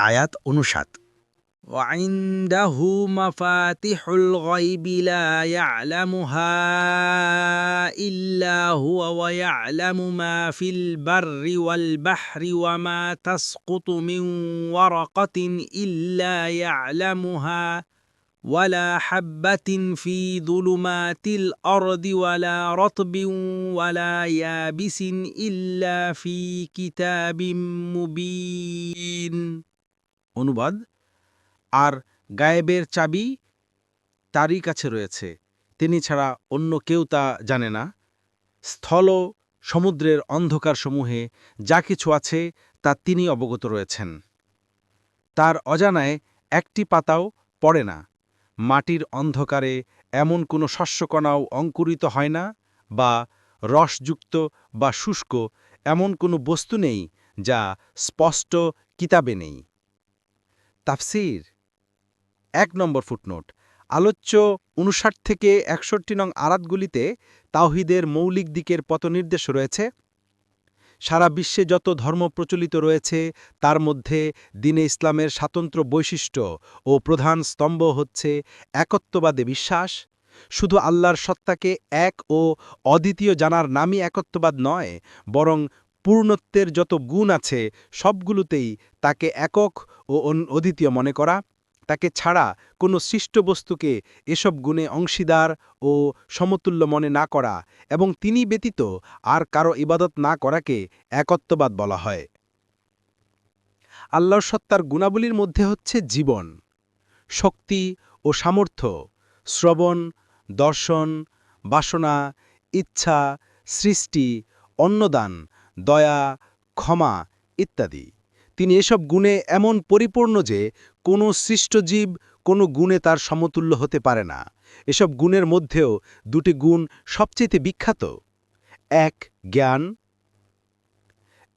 আয়াত অনুসাত وعنده مفاتح الغيب لا يعلمها إلا هو ويعلم ما في البر والبحر وما تسقط من ورقة إلا يعلمها ولا حبة في ظلمات الأرض ولا رطب ولا يابس إلا في كتاب مبين অনুবাদ, আর গায়েবের চাবি তারই কাছে রয়েছে। তিনি ছাড়া অন্য কেউ তা জানে না। স্থল সমুদ্রের অন্ধকারসমূহে যা কিছু আছে তা তিনি অবগত রয়েছেন। তার অজানায় একটি পাতাও পড়ে না। মাটির অন্ধকারে এমন কোনো শস্যকণাও অঙ্কুরিত হয় না বা রসযুক্ত বা শুষ্ক এমন কোনো বস্তু নেই যা স্পষ্ট কিতাবে নেই। তাফসির। এক নম্বর ফুটনোট। আলোচ্য উনষাট থেকে একষট্টি নং আরাতগুলিতে তাওহিদের মৌলিক দিকের পথনির্দেশ রয়েছে। সারা বিশ্বে যত ধর্ম প্রচলিত রয়েছে, তার মধ্যে দিনে ইসলামের স্বাতন্ত্র বৈশিষ্ট্য ও প্রধান স্তম্ভ হচ্ছে একত্ববাদে বিশ্বাস। শুধু আল্লাহর সত্তাকে এক ও অদ্বিতীয় জানার নামই একত্ববাদ নয়, বরং পূর্ণত্বের যত গুণ আছে, সবগুলোতেই তাকে একক ও অদ্বিতীয় মনে করা, তাকে ছাড়া কোনো সৃষ্ট বস্তুকে এসব গুণে অংশীদার ও সমতুল্য মনে না করা এবং তিনি ব্যতীত আর কারও ইবাদত না করাকে একত্ববাদ বলা হয়। আল্লাহর সত্তার গুণাবলীর মধ্যে হচ্ছে জীবন, শক্তি ও সামর্থ্য, শ্রবণ, দর্শন, বাসনা, ইচ্ছা, সৃষ্টি, অন্নদান দয়া, ক্ষমা ইত্যাদি। তিনি এসব গুণে এমন পরিপূর্ণ যে, কোনো সৃষ্ট জীব কোনো গুণে তার সমতুল্য হতে পারে না। এসব গুণের মধ্যেও দুটি গুণ সবচেয়ে বিখ্যাত। এক, জ্ঞান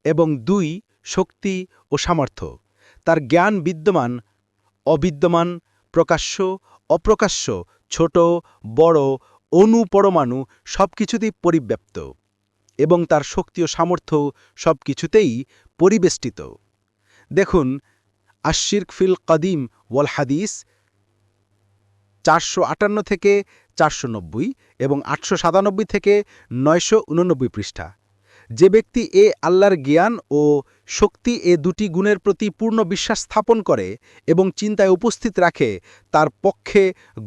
এবং দুই, শক্তি ও সামর্থ্য। তার জ্ঞান বিদ্যমান, অবিদ্যমান, প্রকাশ্য, অপ্রকাশ্য, ছোট, বড় অণু পরমাণু সব কিছুতেই পরিব্যাপ্ত। এবং তার শক্তি ও সামর্থ্য সব কিছুতেই পরিবেষ্টিত। দেখুন আশির্ক ফিল কদিম ওয়াল হাদিস চারশো আটান্ন থেকে চারশো নব্বই এবং আটশো সাতানব্বই থেকে নয়শো উননব্বই পৃষ্ঠা। যে ব্যক্তি এ আল্লাহর জ্ঞান ও শক্তি এ দুটি গুণের প্রতি পূর্ণ বিশ্বাস স্থাপন করে এবং চিন্তায় উপস্থিত রাখে, তার পক্ষে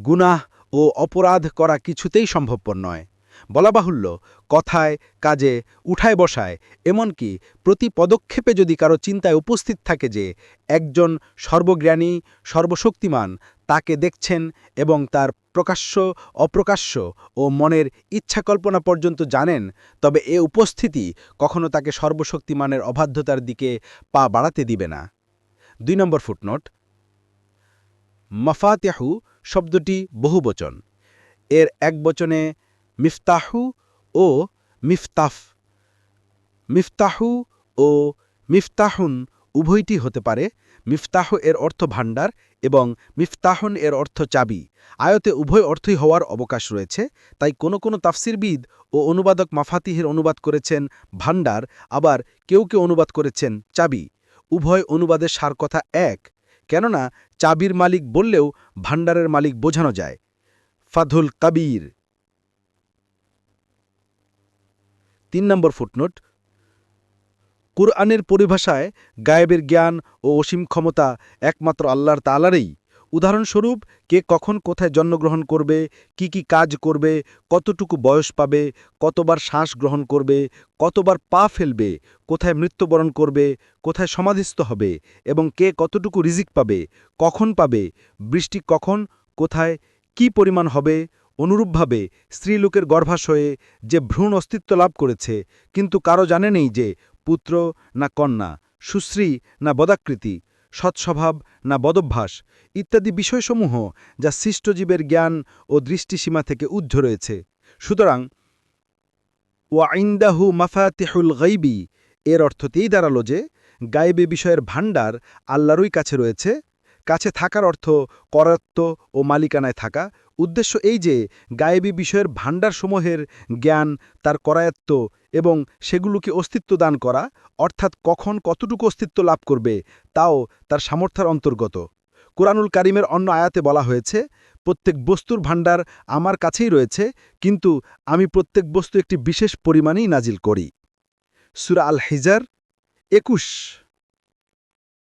গুনাহ ও অপরাধ করা কিছুতেই সম্ভবপর নয়। বলা বাহুল্য, কথায়, কাজে, উঠায় বসায়, এমনকি প্রতি পদক্ষেপে যদি কারও চিন্তায় উপস্থিত থাকে যে একজন সর্বজ্ঞানী, সর্বশক্তিমান, তাকে দেখছেন এবং তার প্রকাশ্য, অপ্রকাশ্য ও মনের ইচ্ছা কল্পনা পর্যন্ত জানেন, তবে এ উপস্থিতি কখনো তাকে সর্বশক্তিমানের অবাধ্যতার দিকে পা বাড়াতে দিবে না। দুই নম্বর ফুটনোট, মফাতিয়াহু শব্দটি বহুবচন। এর এক বচনে মিফতাহু ও মিফতাফ। মিফতাহু ও মিফতাহুন উভয়টি হতে পারে, মিফতাহ এর অর্থ ভাণ্ডার এবং মিফতাহন এর অর্থ চাবি। আয়তে উভয় অর্থই হওয়ার অবকাশ রয়েছে, তাই কোনো কোনো তাফসিরবিদ ও অনুবাদক মাফাতিহের অনুবাদ করেছেন ভাণ্ডার, আবার কেউ কেউ অনুবাদ করেছেন চাবি। উভয় অনুবাদের সার কথা এক, কেননা চাবির মালিক বললেও ভাণ্ডারের মালিক বোঝানো যায়। ফাধুল কাবির তিন নম্বর ফুটনোট। কুরআনের পরিভাষায় গায়েবের জ্ঞান ও অসীম ক্ষমতা একমাত্র আল্লাহর তালারেই উদাহরণস্বরূপ, কে কখন কোথায় জন্মগ্রহণ করবে, কি কি কাজ করবে, কতটুকু বয়স পাবে, কতবার শ্বাস গ্রহণ করবে, কতবার পা ফেলবে, কোথায় মৃত্যুবরণ করবে, কোথায় সমাধিস্থ হবে এবং কে কতটুকু রিজিক পাবে, কখন পাবে, বৃষ্টি কখন, কোথায়, কি পরিমাণ হবে অনুরূপভাবে স্ত্রীলোকের গর্ভাশয়ে যে ভ্রূণ অস্তিত্ব লাভ করেছে, কিন্তু কারও জানে নেই যে পুত্র না কন্যা, সুশ্রী না বদাকৃতি, সৎস্বভাব না বদভ্যাস ইত্যাদি বিষয়সমূহ যা সৃষ্টজীবের জ্ঞান ও দৃষ্টিসীমা থেকে ঊর্ধ্ব রয়েছে। সুতরাং ওয়াইন্দাহু মাফাতিহুল গাইবি এর অর্থতেই দাঁড়াল যে গায়েবে বিষয়ের ভাণ্ডার আল্লাহরই কাছে রয়েছে। কাছে থাকার অর্থ করাত্ম ও মালিকানায় থাকা উদ্দেশ্য এই যে, গায়েবী বিষয়ের ভাণ্ডারসমূহের জ্ঞান, তার করায়ত্ত এবং সেগুলোকে অস্তিত্ব দান করা, অর্থাৎ কখন কতটুকু অস্তিত্ব লাভ করবে, তাও তার সামর্থ্যের অন্তর্গত। কোরআনুল কারিমের অন্য আয়াতে বলা হয়েছে, প্রত্যেক বস্তুর ভাণ্ডার আমার কাছেই রয়েছে, কিন্তু আমি প্রত্যেক বস্তু একটি বিশেষ পরিমাণেই নাজিল করি। সুরা আল হিজার একুশ।